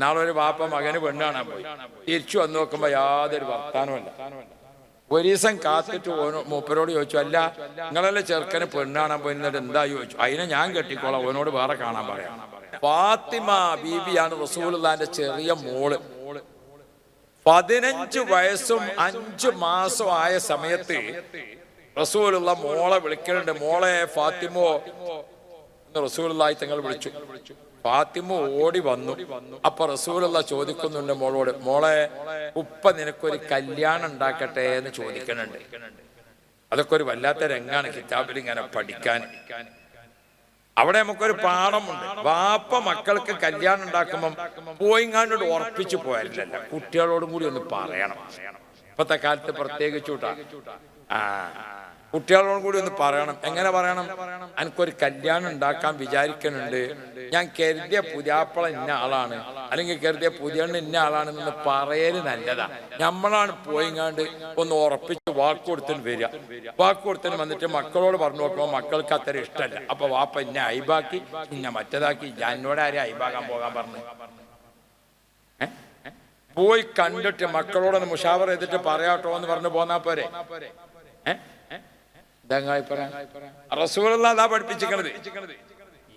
നാളെ ഒരു വാപ്പ മകന് പെണ്ണാണ് പോയി. തിരിച്ചു വന്ന് നോക്കുമ്പോ യാതൊരു വർത്താനമല്ല ഒരു ദിവസം കാത്തിട്ട് മൂപ്പരോട് ചോദിച്ചു അല്ല നിങ്ങളല്ലേ ചെറുക്കന് പെണ്ണാണ് പോയി? എന്നിട്ട് എന്താ ചോദിച്ചു. അതിനെ ഞാൻ കെട്ടിക്കോളാം ഓനോട് വേറെ കാണാൻ പറയാം. ഫാത്തിമ ബീബിയാണ് റസൂലുള്ളാന്റെ ചെറിയ മോൾ. പതിനഞ്ച് വയസ്സും അഞ്ചു മാസം ആയ സമയത്ത് റസൂലുള്ള മോളെ വിളിക്കുന്നുണ്ട് മോളെ ഫാത്തിമോ എന്ന് റസൂലുള്ളായി തങ്ങൾ വിളിച്ചു. ഫാത്തിമ ഓടി വന്നു. അപ്പൊ റസൂലുള്ള ചോദിക്കുന്നുണ്ട് മോളോട് മോളെ ഉപ്പ നിനക്കൊരു കല്യാണം ഉണ്ടാക്കട്ടെ എന്ന് ചോദിക്കുന്നുണ്ട് അതൊക്കെ ഒരു വല്ലാത്ത രംഗാണ് കിതാബിൽ ഇങ്ങനെ പഠിക്കാൻ. അവിടെ നമുക്കൊരു പാഠമുണ്ട്. വാപ്പ മക്കൾക്ക് കല്യാണം ഉണ്ടാക്കുമ്പം പോയിങ്ങാണ്ടോട് ഉറപ്പിച്ചു പോയാലല്ല കുട്ടികളോടും കൂടി ഒന്ന് പറയണം. ഇപ്പത്തെ കാലത്ത് പ്രത്യേകിച്ചുട്ടാ ആ. കുട്ടികളോടും കൂടി ഒന്ന് പറയണം. എങ്ങനെ പറയണം? എനിക്കൊരു കല്യാണം ഉണ്ടാക്കാൻ വിചാരിക്കുന്നുണ്ട് ഞാൻ കരുതിയ പുതിയാപ്പള ഇന്ന ആളാണ്. അല്ലെങ്കിൽ കരുതിയ പുതിയണ്ണ് ഇന്ന ആളാണെന്ന് പറയൽ നല്ലതാ. നമ്മളാണ് പോയിങ്ങാണ്ട് ഒന്ന് ഉറപ്പിച്ച് വാക്ക് കൊടുത്തിട്ട് വരിക. വാക്ക് കൊടുത്തിട്ട് വന്നിട്ട് മക്കളോട് പറഞ്ഞു നോക്കുമ്പോൾ മക്കൾക്ക് അത്ര ഇഷ്ടമല്ല അപ്പൊ വാപ്പ ഇന്നെ അയിബാക്കി ഇന്നെ മറ്റേതാക്കി. ഞാനോട് ആരെ അയിബാക്കാൻ പോകാൻ പറഞ്ഞു? പോയി കണ്ടിട്ട് മക്കളോടൊന്ന് മുഷാവർ ചെയ്തിട്ട് പറയാട്ടോ എന്ന് പറഞ്ഞു പോന്നാ പോരെ? ഏ? അതാ പഠിപ്പിച്ചിക്കണത്.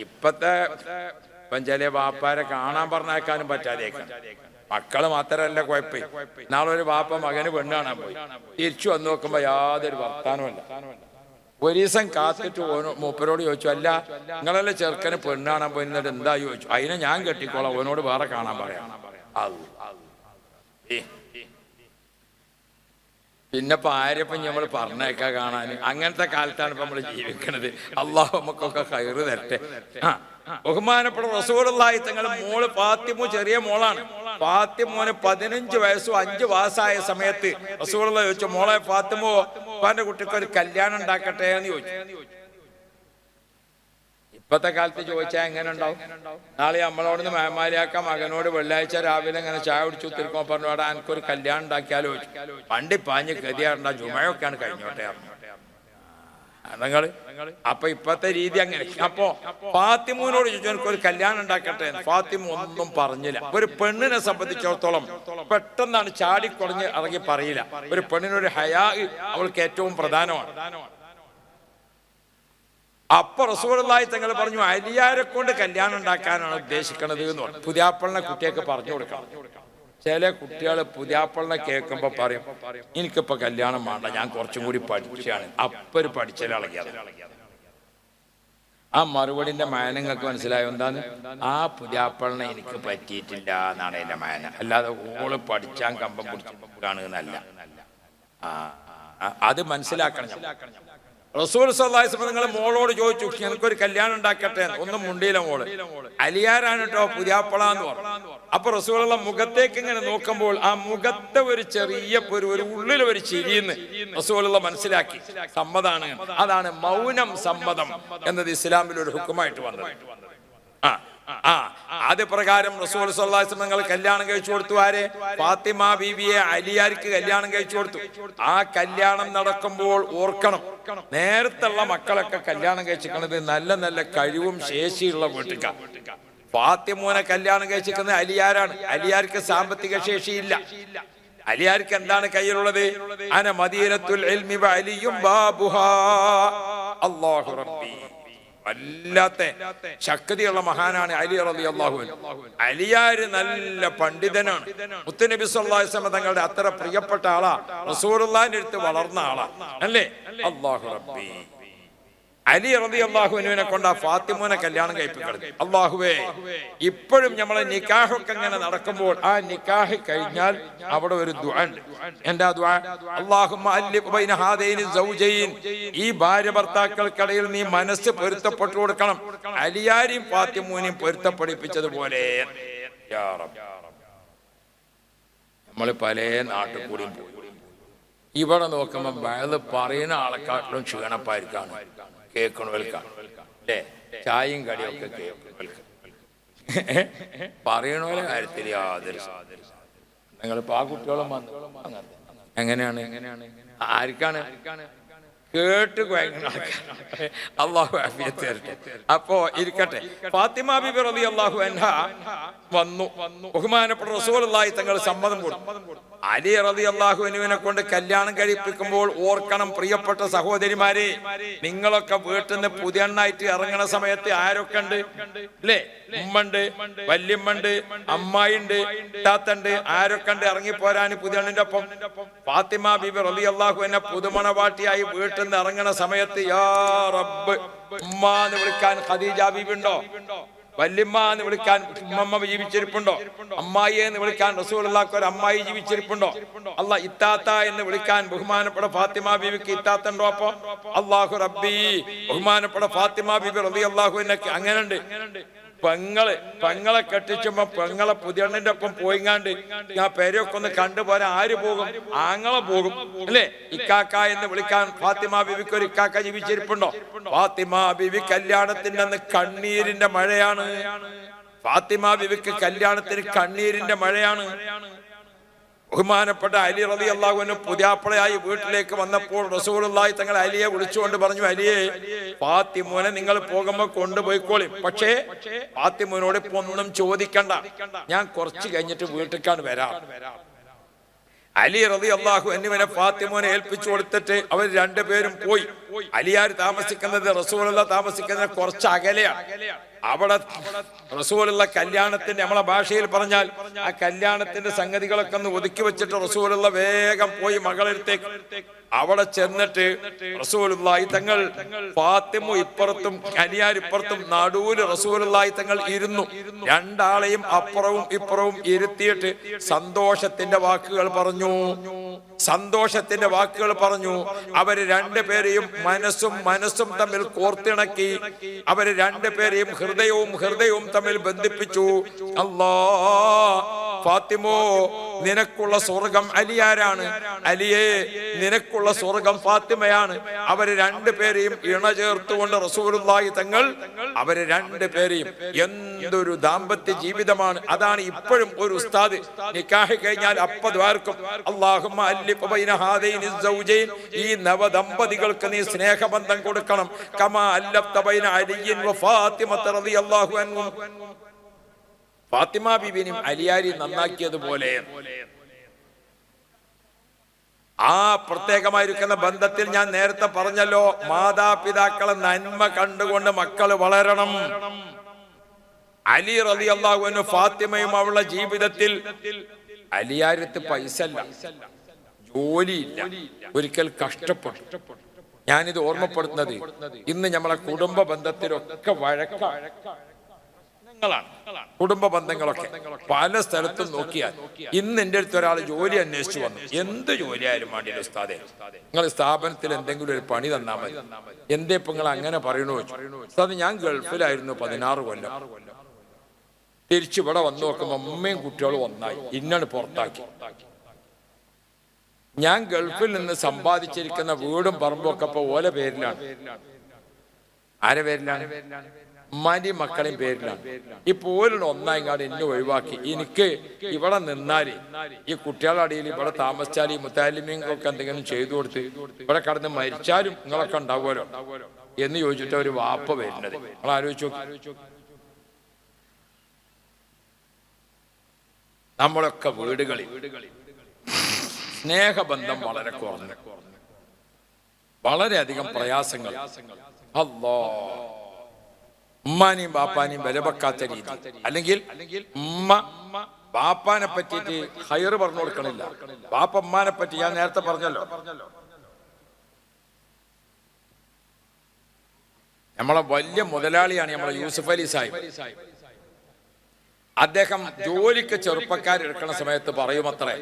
ഇപ്പത്തെ പഞ്ചാലിയ വാപ്പാരെ കാണാൻ പറഞ്ഞേക്കാനും പറ്റാതേക്കാം മക്കൾ മാത്രല്ല കുഴപ്പം. നാളെ ഒരു വാപ്പ മകന് പെണ്ണ് കാണാൻ പോയി. തിരിച്ചു വന്ന് നോക്കുമ്പോ യാതൊരു വർത്താനമല്ല ഒരു ദിവസം കാത്തിട്ട് മൂപ്പരോട് ചോദിച്ചു അല്ല നിങ്ങളല്ലേ ചെറുക്കന് പെണ്ണ് കാണാൻ പോയി? എന്നിട്ട് എന്താ ചോദിച്ചു. അതിനെ ഞാൻ കെട്ടിക്കോളാം ഓനോട് വേറെ കാണാൻ പറയാം. പിന്നെ ഇപ്പൊ ആരെപ്പം നമ്മൾ പറഞ്ഞേക്കാ കാണാൻ അങ്ങനത്തെ കാലത്താണ് ഇപ്പൊ നമ്മൾ ജീവിക്കണത്. അള്ളാഹു നമുക്കൊക്കെ കയറ് തരട്ടെ. ബഹുമാനപ്പെട്ട റസൂറുള്ളായി തങ്ങളുടെ മോൾ ഫാത്തിമു ചെറിയ മോളാണ്. ഫാത്തിമോന് പതിനഞ്ച് വയസ്സോ അഞ്ച് വാസായ സമയത്ത് റസൂറുള്ള ചോദിച്ചു മോളെ ഫാത്തിമോ ഉപ്പാന്റെ കുട്ടിക്ക് ഒരു കല്യാണം ഉണ്ടാക്കട്ടെ? എന്ന് ചോദിച്ചു. ഇപ്പത്തെ കാലത്ത് ചോദിച്ചാൽ എങ്ങനെ ഉണ്ടാവും നാളെ നമ്മളോട് മേമാരിയാക്കാം മകനോട് വെള്ളിയാഴ്ച രാവിലെ ഇങ്ങനെ ചായ കുടിച്ചു തീർക്കുമ്പോൾ പറഞ്ഞു അവിടെ എനിക്കൊരു കല്യാണം ഉണ്ടാക്കിയാലോ? പണ്ട് പാഞ്ഞ് ഗതിയാണ്ട ജുമയൊക്കെയാണ് കഴിഞ്ഞോട്ടെ നിങ്ങൾ? അപ്പൊ ഇപ്പത്തെ രീതി അങ്ങനെ. അപ്പോ ഫാത്തിമൂനോട് ചോദിച്ചു എനിക്കൊരു കല്യാണം ഉണ്ടാക്കട്ടെ. ഫാത്തിമ ഒന്നും പറഞ്ഞില്ല. ഒരു പെണ്ണിനെ സംബന്ധിച്ചിടത്തോളം പെട്ടെന്നാണ് ചാടിക്കുറഞ്ഞ് ഇറങ്ങി പറയില്ല. ഒരു പെണ്ണിനൊരു ഹയാ അവൾക്ക് ഏറ്റവും പ്രധാനമാണ്. അപ്പൊ റസൂലായി തങ്ങൾ പറഞ്ഞു അലിയാരെ കൊണ്ട് കല്യാണം ഉണ്ടാക്കാനാണ് ഉദ്ദേശിക്കുന്നത് എന്ന് പറഞ്ഞു. പുതിയാപ്പളിനെ കുട്ടിയൊക്കെ പറഞ്ഞു കൊടുക്കണം. ചില കുട്ടികൾ പുതിയാപ്പളിനെ കേൾക്കുമ്പോ പറയും എനിക്കിപ്പോ കല്യാണം വേണ്ട ഞാൻ കുറച്ചും കൂടി പഠിച്ചാണ്. അപ്പൊരു പഠിച്ചലിളകിയത് ആ മറുപടിന്റെ മാനങ്ങൾക്ക് മനസ്സിലായോ എന്താണ് ആ പുതിയാപ്പളിനെ എനിക്ക് പറ്റിയിട്ടില്ല എന്നാണ് എന്റെ മാന. അല്ലാതെ ഓൾ പഠിച്ചാൻ കമ്പം പിടിച്ചാണ് എന്നല്ല. ആ അത് മനസ്സിലാക്കണം. റസൂൽ സല്ലാസ് നിങ്ങൾ മോളോട് ചോദിച്ചു എനിക്കൊരു കല്യാണം ഉണ്ടാക്കട്ടെ. ഒന്നും മുണ്ടിയില്ല മോൾ. അലിയാരാണ് കേട്ടോ പുതിയാപ്പള എന്ന് പറഞ്ഞു. അപ്പൊ റസൂലുള്ള മുഖത്തേക്ക് ഇങ്ങനെ നോക്കുമ്പോൾ ആ മുഖത്തെ ഒരു ചെറിയ ഒരു ഒരു ഉള്ളിൽ ഒരു ചിരിന്ന് റസൂലുള്ള മനസ്സിലാക്കി. സമ്മതാണ്. അതാണ് മൗനം സമ്മതം എന്നത് ഇസ്ലാമിൽ ഒരു ഹുക്കുമായിട്ട് വന്നത്. ആ ആ അത് പ്രകാരം റസൂൽ സല്ലാസ് കല്യാണം കഴിച്ചു കൊടുത്തു ആരെ? ഫാത്തിമ ബീവിയെ അലിയാർക്ക് കല്യാണം കഴിച്ചു കൊടുത്തു. ആ കല്യാണം നടക്കുമ്പോൾ ഓർക്കണം നേരത്തുള്ള മക്കളൊക്കെ കല്യാണം കഴിച്ചിരിക്കുന്നത് നല്ല നല്ല കഴിവും ശേഷിയുള്ള വീട്ടുക ഫാത്തിമോനെ കല്യാണം കഴിച്ചിരിക്കുന്നത് അലിയാരാണ്. അലിയാർക്ക് സാമ്പത്തിക ശേഷിയില്ല. അലിയാർക്ക് എന്താണ് കയ്യിലുള്ളത്? അന മദീനത്തുൽ അലിയും ബാബുഹാ. അല്ലാഹു റബ്ബി. വല്ലാത്ത ശക്തിയുള്ള മഹാനാണ് അലി അലി അള്ളാഹു അലിയാര് നല്ല പണ്ഡിതനാണ്. മുത്തുനബി സല്ലാസ്ലമ തങ്ങളുടെ അത്ര പ്രിയപ്പെട്ട ആളാ. റസൂറുല്ലാന്റെ അടുത്ത് വളർന്ന ആളാ. അല്ലേ? അള്ളാഹു റബ്ബി. അലി റതി അള്ളാഹുവിനെ കൊണ്ട് ആ ഫാത്തിമോനെ കല്യാണം കഴിപ്പിക്കണം. അള്ളാഹുവേ ഇപ്പോഴും നമ്മളെ നിക്കാഹൊക്കെ ഇങ്ങനെ നടക്കുമ്പോൾ ആ നിക്കാഹ് കഴിഞ്ഞാൽ അവിടെ ഒരു ദുആ എന്റെ ഈ ഭാര്യ ഭർത്താക്കൾക്കിടയിൽ നീ മനസ്സ് പൊരുത്തപ്പെട്ടു കൊടുക്കണം. അലിയാരെയും ഫാത്തിമൂനെയും പൊരുത്തപ്പെടിപ്പിച്ചതുപോലെ. നമ്മൾ പല നാട്ടിൽ കൂടിയും പോയി. ഇവിടെ നോക്കുമ്പോൾ പറയുന്ന ആളെക്കാട്ടിലും ക്ഷീണപ്പായിരിക്കാണ്. കേൾക്കണവൽക്കാണ് അല്ലേ? ചായയും കടിയൊക്കെ കേൾക്കണവൽക്ക് പറയണോലെ കാര്യത്തിൽ യാതൊരു നിങ്ങൾ ആ കുട്ടികളും വന്നു. എങ്ങനെയാണ് എങ്ങനെയാണ്? ആർക്കാണ്? കേട്ട് അള്ളാഹു അപ്പോ ഇരിക്കട്ടെ. ഫാത്തിമ ബിബി റബി അള്ളാഹു വന്നു. ബഹുമാനപ്പെട്ട റസൂലുള്ളാഹി തങ്ങൾ സമ്മതം കൊടുത്തു. അലി റതി അള്ളാഹുവിനുവിനെ കൊണ്ട് കല്യാണം കഴിപ്പിക്കുമ്പോൾ ഓർക്കണം പ്രിയപ്പെട്ട സഹോദരിമാരെ നിങ്ങളൊക്കെ വീട്ടിൽ നിന്ന് പുതിയണ്ണായിട്ട് ഇറങ്ങണ സമയത്ത് ആരൊക്കെ ഉണ്ട്? അല്ലേ ഉമ്മണ്ട് വല്യമ്മണ്ട് അമ്മായിണ്ട് താത്തണ്ട് ആരൊക്കെ ഉണ്ട്? ഇറങ്ങി പോരാൻ പുതിയണ്ണിന്റെ ഒപ്പം. ഫാത്തിമ ബിബി റതി അള്ളാഹു എന്നെ പുതുമണവാട്ടിയായി വീട്ടിൽ നിന്ന് ഇറങ്ങണ സമയത്ത് യാ റബ്ബ് ഉമ്മ വിളിക്കാൻ ഖദീജ ബീബി ഉണ്ടോ? വല്യമ്മ എന്ന് വിളിക്കാൻ ഉമ്മമ്മ ജീവിച്ചിരിപ്പുണ്ടോ? അമ്മായി എന്ന് വിളിക്കാൻ റസൂലുള്ളാഹ്ക്ക് ഒരു അമ്മായി ജീവിച്ചിരിപ്പുണ്ടോ? അല്ല ഇത്താത്ത എന്ന് വിളിക്കാൻ ബഹുമാനപ്പെട്ട ഫാത്തിമ ബീവിക്ക് ഇത്താത്ത ഉണ്ടോ അപ്പോ? അള്ളാഹു റബ്ബി ബഹുമാനപ്പെട്ട ഫാത്തിമ ബീബി റബി എന്നൊക്കെ അങ്ങനെയുണ്ട്. പെങ്ങൾ പെങ്ങളെ കെട്ടിച്ചുമ്പോ പെങ്ങളെ പുതിയണ്ണിന്റെ ഒപ്പം പോയിങ്ങാണ്ട് ഞാൻ പേരൊക്കെ ഒന്ന് കണ്ടുപോരാ ആര് പോകും? ആങ്ങളെ പോകും. അല്ലേ? ഇക്കാക്ക എന്ന് വിളിക്കാൻ ഫാത്തിമ ബിബിക്ക് ഒരു ഇക്കാക്ക ജീവിച്ചിരിപ്പുണ്ടോ? ഫാത്തിമ ബിബി കല്യാണത്തിന്റെ അന്ന് കണ്ണീരിന്റെ മഴയാണ്. ഫാത്തിമ ബിബിക്ക് കല്യാണത്തിന് കണ്ണീരിന്റെ മഴയാണ്. ബഹുമാനപ്പെട്ട അലി റതി അള്ളാഹുവിന് പുതിയാപ്പളയായി വീട്ടിലേക്ക് വന്നപ്പോൾ റസൂലുള്ളാഹി തങ്ങൾ അലിയെ വിളിച്ചുകൊണ്ട് പറഞ്ഞു അലിയെ പാത്തിമോനെ നിങ്ങൾ പോകുമ്പോ കൊണ്ടുപോയിക്കോളി. പക്ഷേ പാത്തിമോനോട് ഇപ്പൊ ഒന്നും ചോദിക്കണ്ട. ഞാൻ കുറച്ച് കഴിഞ്ഞിട്ട് വീട്ടിലേക്കാണ് വരാം. അലി റതി അള്ളാഹു എന്നിവനെ ഫാത്തിമോനെ ഏൽപ്പിച്ചു കൊടുത്തിട്ട് അവർ രണ്ടുപേരും പോയി. അലിയാർ താമസിക്കുന്നത് റസൂലുള്ള താമസിക്കുന്നത് കുറച്ച് അകലെയാണ്. അവിടെ റസൂലുള്ള കല്യാണത്തിന്റെ നമ്മളെ ഭാഷയിൽ പറഞ്ഞാൽ ആ കല്യാണത്തിന്റെ സംഗതികളൊക്കെ ഒന്ന് ഒതുക്കി വെച്ചിട്ട് റസൂലുള്ള വേഗം പോയി മകളെടുത്തേക്ക്. അവിടെ ചെന്നിട്ട് റസൂലുള്ളാഹി തങ്ങൾ ഫാത്തിമ ഇപ്പുറത്തും അലിയാർ ഇപ്പുറത്തും നടുവിൽ റസൂലുള്ളാഹി തങ്ങൾ ഇരുന്നു. രണ്ടാളെയും അപ്പുറവും ഇപ്പുറവും ഇരുത്തിയിട്ട് സന്തോഷത്തിന്റെ വാക്കുകൾ പറഞ്ഞു. സന്തോഷത്തിന്റെ വാക്കുകൾ പറഞ്ഞു. അവർ രണ്ടുപേരെയും മനസ്സും മനസ്സും തമ്മിൽ കോർത്തിണക്കി. അവർ രണ്ടുപേരെയും ഹൃദയവും ഹൃദയവും തമ്മിൽ ബന്ധിപ്പിച്ചു. അല്ലാ ഫാത്തിമോ നിനക്കുള്ള സ്വർഗം അലിയാരാണ്. അലിയെ നിനക്കുള്ള സ്വർഗം ഫാത്തിമയാണ്. അവർ രണ്ടുപേരെയും ഇണ ചേർത്തുകൊണ്ട് റസൂലുള്ളാഹി തങ്ങൾ അവർ രണ്ടുപേരെയും എന്തൊരു ദാമ്പത്യ ജീവിതമാണ്. അതാണ് ഇപ്പോഴും ഒരു ഉസ്താദ് നിക്കാഹ് കഴിഞ്ഞാൽ അപ്പ ദ്വാർക്കും സൗജൈൻ ഈ നവദമ്പതികൾക്ക് നീ സ്നേഹബന്ധം കൊടുക്കണം. കമാ അല്ലഫ്ത ബൈന അലിയിൻ വ ഫാത്തിമ റളിയല്ലാഹു അൻഹും. ഫാത്തിമ ബിബിനും അലിയാരി നന്നാക്കിയതുപോലെ ആ പ്രത്യേകമായിരിക്കുന്ന ബന്ധത്തിൽ ഞാൻ നേരത്തെ പറഞ്ഞല്ലോ മാതാപിതാക്കളെ നന്മ കണ്ടുകൊണ്ട് മക്കൾ വളരണം. അലി റതി അള്ളാഹുവിന് ഫാത്തിമയും അവളുടെ ജീവിതത്തിൽ അലിയാരത്ത് പൈസ ജോലിയില്ല ഒരിക്കൽ കഷ്ടപ്പെട്ടു. ഞാനിത് ഓർമ്മപ്പെടുത്തുന്നത് ഇന്ന് നമ്മളെ കുടുംബ ബന്ധത്തിലൊക്കെ വഴക്ക കുടുംബ ബന്ധങ്ങളൊക്കെ. പല സ്ഥലത്തും നോക്കിയാൽ ഇന്ന് എന്റെ അടുത്ത് ഒരാൾ ജോലി അന്വേഷിച്ചു വന്നു. എന്ത് ജോലിയായാലും വേണ്ടിയില്ല ഉസ്താദെ. നിങ്ങൾ സ്ഥാപനത്തിൽ എന്തെങ്കിലും ഒരു പണി തന്നാൽ മതി. എന്തേ ഇപ്പൊ നിങ്ങൾ അങ്ങനെ പറയണു ഉസ്താദ് ഞാൻ ഗൾഫിലായിരുന്നു പതിനാറ് കൊല്ലം. തിരിച്ചു ഇവിടെ വന്നു നോക്കുമ്പോൾ അമ്മയും കുട്ടികളും ഒന്നായി. ഇന്നാണ് പുറത്താക്കി. ഞാൻ ഗൾഫിൽ നിന്ന് സമ്പാദിച്ചിരിക്കുന്ന വീടും പറമ്പൊക്കെ ഇപ്പൊ ഓല പേരിലാണ്. ആരെ പേരിലാണ്? ഉമ്മാന്റെയും മക്കളെയും പേരിലാണ് ഈ പോലുള്ള ഒന്നായിങ്ങാട് എന്നെ ഒഴിവാക്കി. എനിക്ക് ഇവിടെ നിന്നാൽ ഈ കുട്ടികളുടെ അടിയിൽ ഇവിടെ താമസിച്ചാൽ ഈ മുത്താലിമ്യങ്ങൾക്ക് എന്തെങ്കിലും ചെയ്തു കൊടുത്ത് ഇവിടെ കടന്ന് മരിച്ചാലും നിങ്ങളൊക്കെ ഉണ്ടാവുമല്ലോ എന്ന് ചോദിച്ചിട്ട് ഒരു വാപ്പ വരുന്നത്. നിങ്ങൾ ആലോചിച്ചു നമ്മളൊക്കെ വീടുകളിൽ സ്നേഹബന്ധം വളരെ കുറഞ്ഞു. വളരെയധികം പ്രയാസങ്ങൾ. അല്ലോ. ഉമ്മാനെയും ബാപ്പാനെയും വിലപക്കാത്ത രീതി. അല്ലെങ്കിൽ ഉമ്മ ബാപ്പാനെ പറ്റിയിട്ട് ഹയർ പറഞ്ഞു കൊടുക്കണില്ല. ബാപ്പ ഉമ്മാനെ പറ്റി ഞാൻ നേരത്തെ പറഞ്ഞല്ലോ. നമ്മളെ വലിയ മുതലാളിയാണ് നമ്മളെ യൂസുഫ് അലി സാഹിബ്. അദ്ദേഹം ജോലിക്ക് ചെറുപ്പക്കാരെടുക്കുന്ന സമയത്ത് പറയുമത്രേ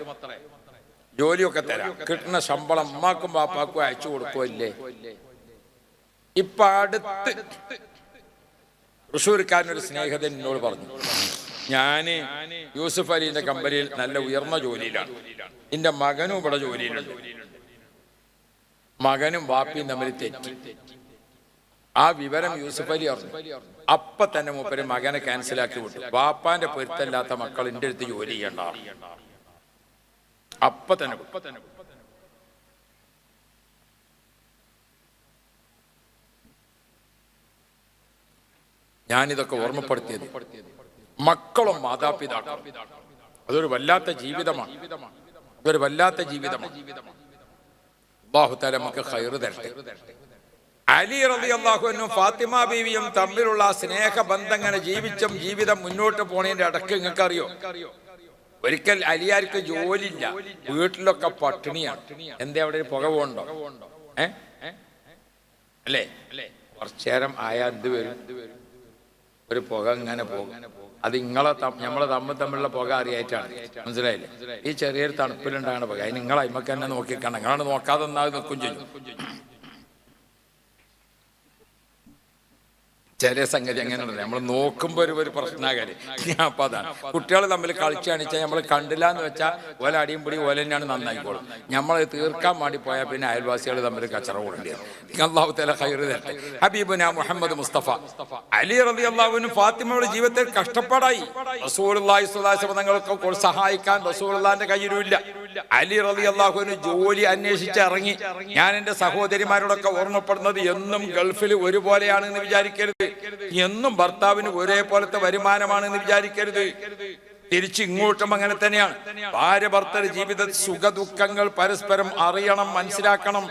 ജോലിയൊക്കെ തരാം. കിട്ടുന്ന ശമ്പളം ഉമ്മാക്കും ബാപ്പാക്കും അയച്ചു കൊടുക്കുമല്ലേ ഇപ്പൊ അടുത്ത് തൃശ്ശൂർക്കാരനൊരു സ്നേഹിതൻ എന്നോട് പറഞ്ഞു ഞാൻ യൂസുഫ് അലീന്റെ കമ്പനിയിൽ നല്ല ഉയർന്ന ജോലിയിലാണ്. എന്റെ മകനും ഇവിടെ ജോലിയിലുണ്ട്. മകനും വാപ്പിയും തമ്മിൽ തെറ്റി. ആ വിവരം യൂസുഫ് അലി അറിഞ്ഞു. അപ്പൊ തന്നെ മൂപ്പര് മകനെ ക്യാൻസലാക്കി വിട്ടു. വാപ്പാന്റെ പൊരുത്തല്ലാത്ത മക്കൾ എന്റെ അടുത്ത് ജോലി ചെയ്യണ്ട. അപ്പൊ തന്നെ ഞാനിതൊക്കെ ഓർമ്മപ്പെടുത്തിയത്. മക്കളും മാതാപിതാക്കളും. അതൊരു വല്ലാത്ത ജീവിതമാണ്. അതൊരു വല്ലാത്ത ജീവിതമാണ്. നമുക്ക് തരട്ടെ. അലി റബി അള്ളാഹുവിനും ഫാത്തിമ ബീവിയും തമ്മിലുള്ള സ്നേഹബന്ധങ്ങനെ ജീവിച്ചും ജീവിതം മുന്നോട്ട് പോണതിന്റെ അടക്ക് നിങ്ങൾക്ക് അറിയോ ഒരിക്കൽ അലിയാർക്ക് ജോലിയില്ല. വീട്ടിലൊക്കെ പട്ടിണിയാണ്. എന്തേ അവിടെ ഒരു പുക പോകണ്ടോ? അല്ലേ? കുറച്ചേരം ആയാൽ എന്ത് വരും? ഒരു പുക ഇങ്ങനെ പോകും. അത് ഇങ്ങളെ നമ്മളെ തമ്മിൽ തമ്മിലുള്ള പുക അറിയായിട്ടാണ്. മനസ്സിലായില്ലേ? ഈ ചെറിയൊരു തണുപ്പിലുണ്ടാകുന്ന പുക അതിന് നിങ്ങളെ അയിമക്ക് തന്നെ നോക്കിക്കാണ് നിങ്ങളാണ് നോക്കാതെ നിൽക്കും ചെയ്യും. ചെറിയ സംഗതി അങ്ങനെയുണ്ടല്ലോ നമ്മൾ നോക്കുമ്പോൾ ഒരു ഒരു പ്രശ്നകാരി അപ്പം അതാണ് കുട്ടികൾ തമ്മിൽ കളിച്ചു കാണിച്ചാൽ നമ്മൾ കണ്ടില്ല എന്ന് വെച്ചാൽ ഓല അടിയും പിടി ഓല തന്നെയാണ് നന്നായിക്കോളും. നമ്മൾ തീർക്കാൻ വേണ്ടി പോയാൽ പിന്നെ അയൽവാസികൾ തമ്മിൽ കച്ചറ കൂടേണ്ടിയാണ് മുഹമ്മദ് മുസ്തഫ. അലി റബി അള്ളാഹുവിനും ഫാത്തിമയുടെ ജീവിതത്തിൽ കഷ്ടപ്പാടായി. വസല്ലം തങ്ങൾക്ക് സഹായിക്കാൻ റസൂലുള്ളാന്റെ കയ്യിലുമില്ല അലി റലി അള്ളാഹുവിന് ജോലി അന്വേഷിച്ച് ഇറങ്ങി ഞാൻ എന്റെ സഹോദരിമാരോടൊക്കെ ഓർമ്മപ്പെടുന്നത് എന്നും ഗൾഫിൽ ഒരുപോലെയാണ് എന്ന് വിചാരിക്കരുത്. എന്നും ഭർത്താവിന് ഒരേപോലത്തെ വരുമാനമാണെന്ന് വിചാരിക്കരുത്. തിരിച്ച് ഇങ്ങോട്ടും അങ്ങനെ തന്നെയാണ്. ഭാര്യ ഭർത്തര ജീവിത സുഖ ദുഃഖങ്ങൾ പരസ്പരം അറിയണം മനസ്സിലാക്കണം.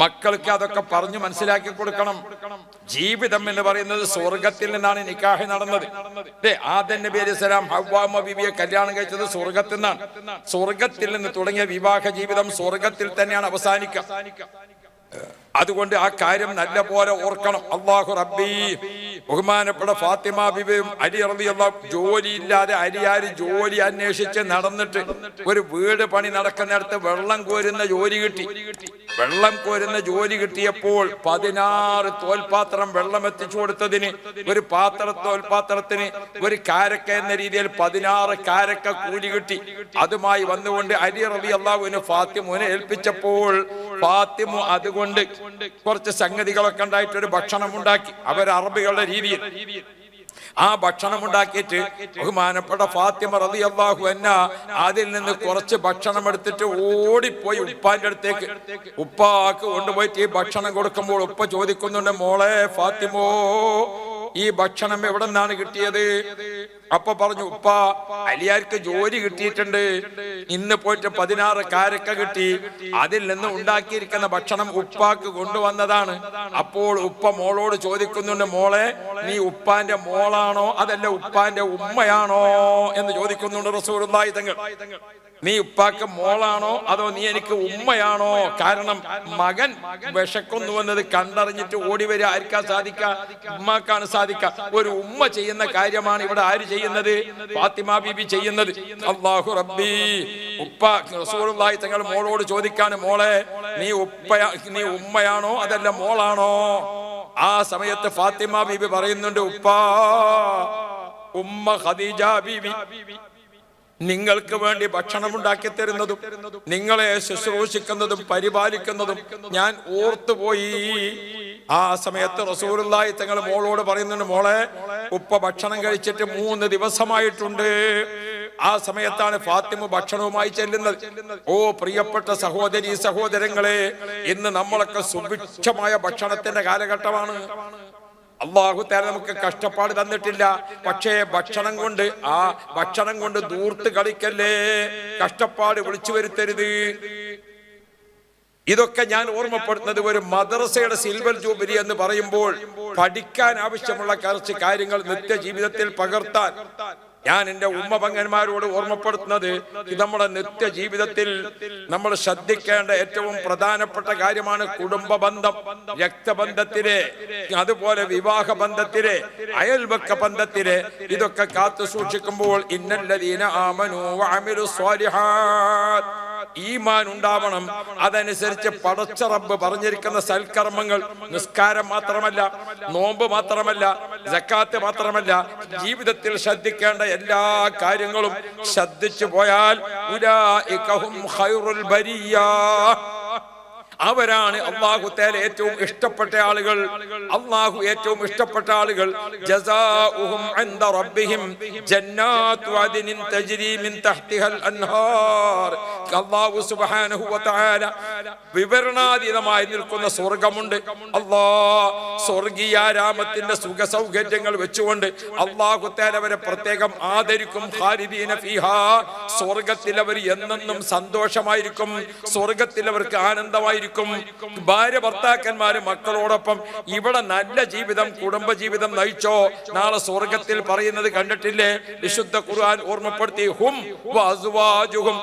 മക്കൾക്ക് അതൊക്കെ പറഞ്ഞു മനസ്സിലാക്കി കൊടുക്കണം. ജീവിതം എന്ന് പറയുന്നത് സ്വർഗത്തിൽ നിന്നാണ് നിക്കാഹി നടന്നത്. ദേ, ആദം നബി അലൈഹി സ്വലാം ഹവ്വാമ ബിബിയെ കല്യാണം കഴിച്ചത് സ്വർഗത്തിൽ നിന്നാണ്. സ്വർഗത്തിൽ നിന്ന് തുടങ്ങിയ വിവാഹ ജീവിതം സ്വർഗത്തിൽ തന്നെയാണ് അവസാനിക്കുക. അതുകൊണ്ട് ആ കാര്യം നല്ല പോലെ ഓർക്കണം. അള്ളാഹു റബ്ബി ബഹുമാനപ്പെട്ട ഫാത്തിമ ബിബിയും അരി അള്ളാഹ് ജോലിയില്ലാതെ അരിയാര് ജോലി അന്വേഷിച്ച് നടന്നിട്ട് ഒരു വീട് പണി നടക്കുന്നിടത്ത് വെള്ളം കോരുന്ന ജോലി കിട്ടി. വെള്ളം കോരുന്ന ജോലി കിട്ടിയപ്പോൾ പതിനാറ് തോൽപാത്രം വെള്ളം എത്തിച്ചു കൊടുത്തതിന് ഒരു പാത്ര തോൽപാത്രത്തിന് ഒരു കാരക്ക എന്ന രീതിയിൽ പതിനാറ് കാരക്ക കൂലി കിട്ടി. അതുമായി വന്നുകൊണ്ട് അരി റബി അള്ളാഹുവിന് ഫാത്തിമുവിനെ ഏൽപ്പിച്ചപ്പോൾ ഫാത്തിമു അതുകൊണ്ട് കുറച്ച് സംഗതികളൊക്കെ ഉണ്ടായിട്ട് ഒരു ഭക്ഷണം ഉണ്ടാക്കി അവർ അറബികളുടെ രീതിയിൽ. ആ ഭക്ഷണം ഉണ്ടാക്കിയിട്ട് ബഹുമാനപ്പെട്ട ഫാത്തിമ റതി അള്ളാഹു എന്ന അതിൽ നിന്ന് കുറച്ച് ഭക്ഷണം എടുത്തിട്ട് ഓടിപ്പോയി ഉപ്പാന്റെ അടുത്തേക്ക്. ഉപ്പാക്ക് കൊണ്ടുപോയിട്ട് ഈ ഭക്ഷണം കൊടുക്കുമ്പോൾ ഉപ്പ ചോദിക്കുന്നുണ്ട് മോളെ ഫാത്തിമോ ഈ ഭക്ഷണം എവിടെ നിന്നാണ് കിട്ടിയത്? അപ്പൊ പറഞ്ഞു ഉപ്പ അലിയാർക്ക് ജോലി കിട്ടിയിട്ടുണ്ട്. ഇന്ന് പോയിട്ട് പതിനാറ് കാരക്ക കിട്ടി. അതിൽ നിന്ന് ഉണ്ടാക്കിയിരിക്കുന്ന ഭക്ഷണം ഉപ്പാക്ക് കൊണ്ടുവന്നതാണ്. അപ്പോൾ ഉപ്പ മോളോട് ചോദിക്കുന്നുണ്ട് മോളെ നീ ഉപ്പാന്റെ മോളാണോ? അതല്ല ഉപ്പാന്റെ ഉമ്മയാണോ? എന്ന് ചോദിക്കുന്നുണ്ട് റസൂലുള്ളാഹി തങ്ങൾ. നീ ഉപ്പാക്ക് മോളാണോ അതോ നീ എനിക്ക് ഉമ്മയാണോ? കാരണം മകൻ വിശക്കുന്നു എന്നത് കണ്ടറിഞ്ഞിട്ട് ഓടി വരിക. ആർക്കാ സാധിക്ക ഉമ്മാക്കാണ് സാധിക്ക ഒരു ഉമ്മ ചെയ്യുന്ന കാര്യമാണ് ഇവിടെ ആര് ചെയ്യുന്നത്? ഫാത്തിമ ബീബി ചെയ്യുന്നത്. അള്ളാഹു റബ്ബി. ഉപ്പ റസൂലുള്ളാഹി തങ്ങൾ മോളോട് ചോദിക്കാൻ മോളെ നീ ഉപ്പ നീ ഉമ്മയാണോ അതല്ല മോളാണോ? ആ സമയത്ത് ഫാത്തിമ ബീബി പറയുന്നുണ്ട് ഉപ്പ ഉമ്മ ഖദീജ ബീബി. നിങ്ങൾക്ക് വേണ്ടി ഭക്ഷണം ഉണ്ടാക്കി തരുന്നതും നിങ്ങളെ ശുശ്രൂഷിക്കുന്നതും പരിപാലിക്കുന്നതും ഞാൻ ഓർത്തുപോയി. ആ സമയത്ത് റസൂലുള്ളാഹി തങ്ങൾ മോളോട് പറയുന്നുണ്ട് മോളെ ഉപ്പ ഭക്ഷണം കഴിച്ചിട്ട് മൂന്ന് ദിവസമായിട്ടുണ്ട്. ആ സമയത്താണ് ഫാത്തിമ ഭക്ഷണവുമായി ചെല്ലുന്നത്. ഓ പ്രിയപ്പെട്ട സഹോദരി സഹോദരങ്ങളെ ഇന്ന് നമ്മളൊക്കെ സുഭിക്ഷമായ ഭക്ഷണത്തിന്റെ കാലഘട്ടമാണ്. അള്ളാഹു തല നമുക്ക് കഷ്ടപ്പാട് തന്നിട്ടില്ല. പക്ഷേ ഭക്ഷണം കൊണ്ട് ആ ഭക്ഷണം കൊണ്ട് ദൂർത്ത് കളിക്കല്ലേ? കഷ്ടപ്പാട് വിളിച്ചു വരുത്തരുത്. ഇതൊക്കെ ഞാൻ ഓർമ്മപ്പെടുത്തുന്നത് ഒരു മദ്രസയുടെ സിൽവർ ജൂബിലി എന്ന് പറയുമ്പോൾ പഠിക്കാൻ ആവശ്യമുള്ള കുറച്ച് കാര്യങ്ങൾ നിത്യജീവിതത്തിൽ പകർത്താൻ ഞാൻ എന്റെ ഉമ്മ ഓർമ്മപ്പെടുത്തുന്നത് ഇത് നമ്മുടെ നിത്യ ജീവിതത്തിൽ നമ്മൾ ശ്രദ്ധിക്കേണ്ട ഏറ്റവും പ്രധാനപ്പെട്ട കാര്യമാണ് കുടുംബ ബന്ധം രക്തബന്ധത്തിലെ അതുപോലെ വിവാഹ ബന്ധത്തിലെ അയൽവക്ക ബന്ധത്തിലെ ഇതൊക്കെ കാത്തു സൂക്ഷിക്കുമ്പോൾ ഇന്നല്ലദീന ആമനു ആമിരു സ്വാലിഹാത്ത് ഈമാൻ ഉണ്ടാവണം അതനുസരിച്ച് പടച്ച റബ്ബ് പറഞ്ഞിരിക്കുന്ന സൽക്കർമ്മങ്ങൾ നിസ്കാരം മാത്രമല്ല നോമ്പ് മാത്രമല്ല ജക്കാത്ത് മാത്രമല്ല ജീവിതത്തിൽ ശ്രദ്ധിക്കേണ്ട എല്ലാ കാര്യങ്ങളും ശ്രദ്ധിച്ചു പോയാൽ ഹും ഖൈറുൽ ബരിയ. അവരാണ് അള്ളാഹു തേല ഏറ്റവും ഇഷ്ടപ്പെട്ട ആളുകൾ. അള്ളാഹു ഏറ്റവും ഇഷ്ടപ്പെട്ട ആളുകൾ. വിവരണാതീതമായി നിൽക്കുന്ന സ്വർഗമുണ്ട്. അല്ലാ സ്വർഗീയാരാമത്തിന്റെ സുഖ സൗകര്യങ്ങൾ വെച്ചുകൊണ്ട് അള്ളാഹു തേലവരെ പ്രത്യേകം ആദരിക്കും. സ്വർഗത്തിലവർ എന്നെന്നും സന്തോഷമായിരിക്കും. സ്വർഗത്തിൽ അവർക്ക് ആനന്ദമായിരിക്കും. ഭാര്യ ഭർത്താക്കന്മാര് മക്കളോടൊപ്പം ഇവിടെ നല്ല ജീവിതം കുടുംബ ജീവിതം നയിച്ചോ? നാളെ സ്വർഗത്തിൽ പറയുന്നത് കണ്ടിട്ടില്ലേ? വിശുദ്ധ ഖുർആൻ ഓർമ്മപ്പെടുത്തി ഹും വഅസ്വാജുഹും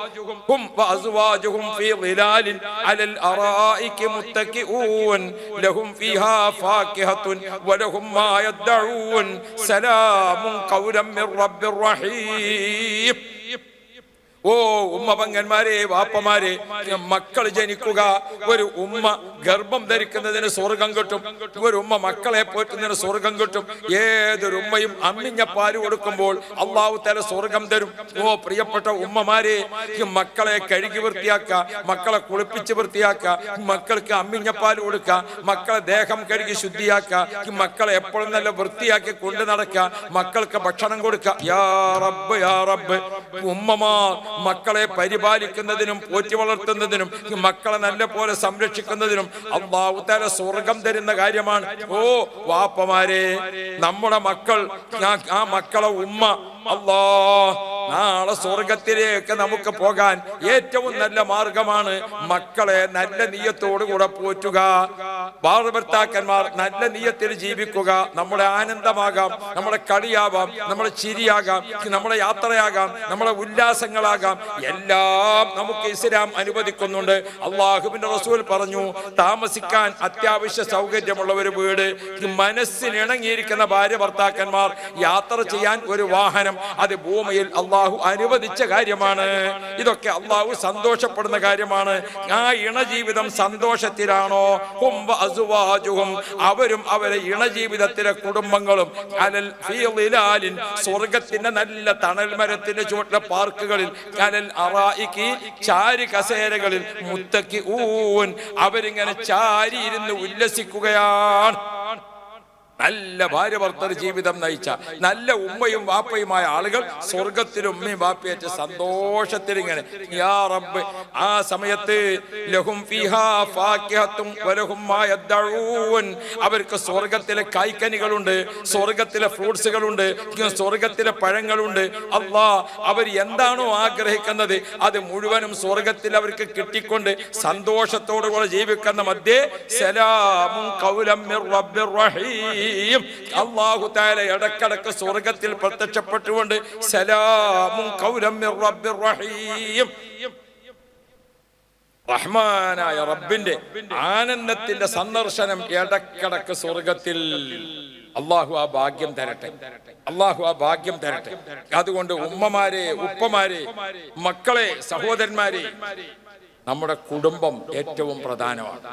ഹും വഅസ്വാജുഹും ഫീ ളിലാലിൻ അലൽ അറായികി മുത്തഖിഊൻ ലഹും ഫീഹാ ഫാകിഹത്തുൻ വലഹും മാ യദ്ദഊൻ സലാമുൻ ഖൗലൻ മിർ റബ്ബിർ റഹീം. ഓ ഉമ്മ പങ്കന്മാരെ വാപ്പമാരെ മക്കൾ ജനിക്കുക ഒരു ഉമ്മ ഗർഭം ധരിക്കുന്നതിന് സ്വർഗം കിട്ടും. ഒരു ഉമ്മ മക്കളെ പോറ്റുന്നതിന് സ്വർഗം കിട്ടും. ഏതൊരു ഉമ്മയും അമ്മിഞ്ഞ പാൽ കൊടുക്കുമ്പോൾ അള്ളാഹു തല സ്വർഗം തരും. ഓ പ്രിയപ്പെട്ട ഉമ്മമാരെ മക്കളെ കഴുകി വൃത്തിയാക്ക മക്കളെ കുളിപ്പിച്ച് വൃത്തിയാക്ക മക്കൾക്ക് അമ്മിഞ്ഞ പാൽ കൊടുക്ക മക്കളെ ദേഹം കഴുകി ശുദ്ധിയാക്കുക മക്കളെ എപ്പോഴും നല്ല വൃത്തിയാക്കി കൊണ്ടു നടക്ക മക്കൾക്ക് ഭക്ഷണം കൊടുക്കുക. യാ റബ്ബ് യാ റബ്ബ് ഉമ്മമാർ മക്കളെ പരിപാലിക്കുന്നതിനും പോറ്റി വളർത്തുന്നതിനും മക്കളെ നല്ല പോലെ സംരക്ഷിക്കുന്നതിനും അള്ളാഹു തല സ്വർഗം തരുന്ന കാര്യമാണ്. ഓ വാപ്പമാരെ നമ്മുടെ മക്കൾ ആ- മക്കളെ ഉമ്മ അല്ലാ നാളെ സ്വർഗത്തിലേക്ക് നമുക്ക് പോകാൻ ഏറ്റവും നല്ല മാർഗമാണ് മക്കളെ നല്ല നീയത്തോടുകൂടെ പോറ്റുക. ഭാർഭർത്താക്കന്മാർ നല്ല നീയത്തിൽ ജീവിക്കുക. നമ്മുടെ ആനന്ദമാകാം നമ്മുടെ കളിയാവാം നമ്മുടെ ചിരിയാകാം നമ്മുടെ യാത്രയാകാം നമ്മുടെ ഉല്ലാസങ്ങളാകാം. എല്ലാം നമുക്ക് ഇസ്ലാം അനുവദിക്കുന്നുണ്ട്. അള്ളാഹുബിന്റെ റസൂൽ പറഞ്ഞു താമസിക്കാൻ അത്യാവശ്യ സൗകര്യമുള്ള ഒരു വീട്. മനസ്സിനിണങ്ങിയിരിക്കുന്ന ഭാര്യ ഭർത്താക്കന്മാർ യാത്ര ചെയ്യാൻ ഒരു വാഹനം അത് ഭൂമിയിൽ അള്ളാഹു അനുവദിച്ച കാര്യമാണ്. ഇതൊക്കെ അള്ളാഹു സന്തോഷപ്പെടുന്ന കാര്യമാണ്. ആ ഇണജീവിതം സന്തോഷത്തിലാണോ? അവരും അവരെ ഇണജീവിതത്തിലെ കുടുംബങ്ങളും. അലൽ സ്വർഗത്തിന്റെ നല്ല തണൽ മരത്തിന്റെ ചുവട്ടിലെ പാർക്കുകളിൽ. അലൽ അറായിക്ക് ചാരി കസേരകളിൽ. മുത്തക്കി ഊൻ അവരിങ്ങനെ ചാരി ഇരുന്ന് ഉല്ലസിക്കുകയാണ്. നല്ല ഭാര്യ ഭർത്തർ ജീവിതം നയിച്ച നല്ല ഉമ്മയും വാപ്പയുമായ ആളുകൾ സ്വർഗത്തിൽ ഉമ്മയും വാപ്പയറ്റ സന്തോഷത്തിൽ ഇങ്ങനെ യാ റബ്ബ് ആ സമയത്ത് ലഹും ഫിഹാ വലഹും അവർക്ക് സ്വർഗത്തിലെ കായ്ക്കനികളുണ്ട് സ്വർഗത്തിലെ ഫ്രൂട്ട്സുകളുണ്ട് സ്വർഗത്തിലെ പഴങ്ങളുണ്ട്. അള്ളാ അവർ എന്താണോ ആഗ്രഹിക്കുന്നത് അത് മുഴുവനും സ്വർഗത്തിൽ അവർക്ക് കിട്ടിക്കൊണ്ട് സന്തോഷത്തോടുകൂടെ ജീവിക്കുന്ന മധ്യേ സലാമും കൗലം റബ്ബിർ റഹീം. അല്ലാഹു തആല ഇടക്കിടക്ക് സ്വർഗത്തിൽ പ്രത്യക്ഷപ്പെട്ടുകൊണ്ട് സലാമും കൗരം റഹീം. റഹ്മാനായ റബ്ബിന്റെ ആനന്ദത്തിന്റെ സന്ദർശനം ഇടക്കിടക്ക് സ്വർഗത്തിൽ അള്ളാഹു ആ ഭാഗ്യം തരട്ടെ. അള്ളാഹു ആ ഭാഗ്യം തരട്ടെ. അതുകൊണ്ട് ഉമ്മമാരെ ഉപ്പമാരെ മക്കളെ സഹോദരന്മാരെ നമ്മുടെ കുടുംബം ഏറ്റവും പ്രധാനമാണ്.